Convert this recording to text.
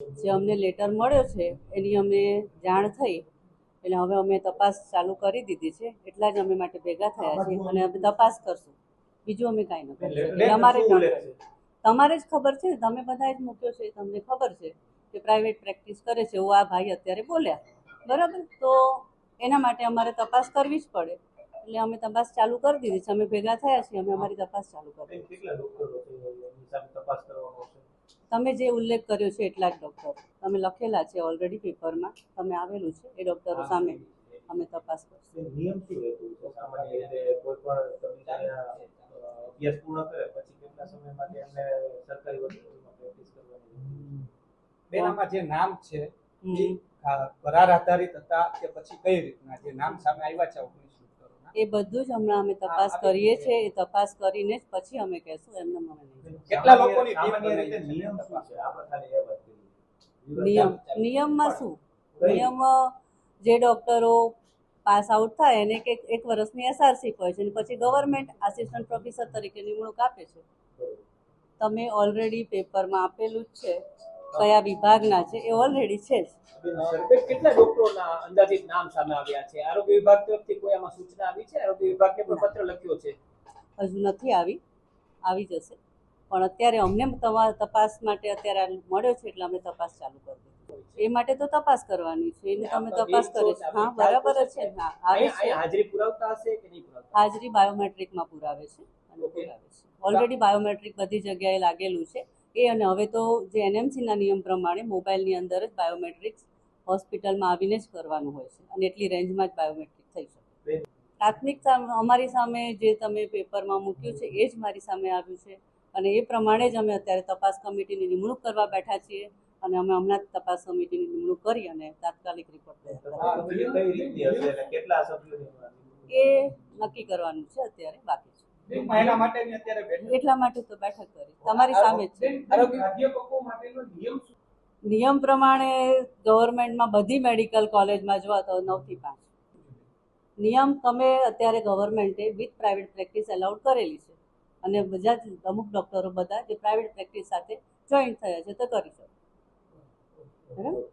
જે અમને લેટર મળ્યો છે એની અમે જાણ થઈ. એટલે હવે અમે તપાસ ચાલુ કરી દીધી છે. એટલા જ અમે માટે ભેગા થયા છીએ અને અમે તપાસ કરશું. બીજું અમે કાંઈ ન કરીશું. અમારે તમારે જ ખબર છે તમે બધા જ મૂક્યો છે તમને ખબર છે કે પ્રાઇવેટ પ્રેક્ટિસ કરે છે. એવું આ ભાઈ અત્યારે બોલ્યા. બરાબર? તો એના માટે અમારે તપાસ કરવી જ પડે. એટલે અમે તપાસ ચાલુ કરી દીધી છે. અમે ભેગા થયા છીએ. અમે અમારી તપાસ ચાલુ કરી દીધી. કેટલા ડોક્ટરો છે? તપાસ તમે જે ઉલ્લેખ કર્યો છે એટલા જ ડૉક્ટર તમે લખેલા છે ઓલરેડી પેપરમાં તમે આવેલું છે એ ડૉક્ટરો સામે અમે તપાસ કરશું. નિયમ શું રહેતું? સામાન્ય રીતે કોઈ પણ તમે અભ્યાસ પૂર્ણ કરે પછી કેટલા સમય માટે એમને સરકારી હોસ્પિટલમાં પ્રેક્ટિસ કરવાની બેન આમાં જે નામ છે એ કરાર આધારિત હતા કે પછી કઈ રીતના? જે નામ સામે આવ્યા છે એ બધું જ હમણાં અમે તપાસ કરીએ છીએ એ તપાસ કરીને જ પછી અમે કહેશું એમને મને કેટલા લોકોની? નિયમ શું છે? નિયમ નિયમમાં શું? નિયમ જે ડૉક્ટરો પાસ આઉટ થાય એને કે એક વર્ષની એસઆરસી હોય છે અને પછી ગવર્મેન્ટ આસિસ્ટન્ટ પ્રોફેસર તરીકે નિમણૂક આપે છે. તમે ઓલરેડી પેપરમાં આપેલું જ છે. કયા વિભાગના છે એ ઓલરેડી છે જ. કેટલા ડોક્ટરોના અંદાજિત નામ સામે આવ્યા છે? આરોગ્ય વિભાગ તરફથી કોઈ આમાં સૂચના આવી છે? આરોગ્ય વિભાગને પણ પત્ર લખ્યો છે. હજુ નથી આવી. આવી જશે. પણ અત્યારે અમને તમારા તપાસ માટે અત્યારે મળ્યો છે એટલે અમે તપાસ ચાલુ કરી દીધી. એ માટે તો તપાસ કરવાની છે. એને તમે તપાસ કરો છો. હા બરાબર છે. હા આવે છે. હાજરી પુરાવતા હશે કે નહીં પુરાવતા? હાજરી બાયોમેટ્રિકમાં પુરાવે છે. અને પુરાવે છે. ઓલરેડી બાયોમેટ્રિક બધી જગ્યાએ લાગેલું છે. એ અને હવે તો જે એનએમસીના નિયમ પ્રમાણે મોબાઈલની અંદર જ બાયોમેટ્રિક્સ હોસ્પિટલમાં આવીને જ કરવાનું હોય છે. અને એટલી રેન્જમાં જ બાયોમેટ્રિક થઈ શકે. પ્રાથમિક અમારી સામે જે તમે પેપરમાં મૂક્યું છે એ જ મારી સામે આવ્યું છે. અને એ પ્રમાણે જ અમે અત્યારે તપાસ કમિટીની નિમણૂક કરવા બેઠા છીએ. અને અમે હમણાં જ તપાસ કમિટીની નિમણૂક કરી અને તાત્કાલિક રિપોર્ટ તૈયાર એ નક્કી કરવાનું છે અત્યારે બાકી. છે માટેની અત્યારે બેઠક એટલા માટે તો બેઠક કરી. તમારી સામે જ છે. અધ્યાપકો માટેનો નિયમ નિયમ પ્રમાણે ગવર્મેન્ટમાં બધી મેડિકલ કોલેજમાં જોવા તો નવથી પાંચ. નિયમ તમે અત્યારે ગવર્મેન્ટે વિથ પ્રાઇવેટ પ્રેક્ટિસ એલાઉડ કરેલી છે. અને બધા જ અમુક ડૉક્ટરો બધા જે પ્રાઇવેટ પ્રેક્ટિસ સાથે જોઈન્ટ થયા છે તો કરી શકે. બરાબર?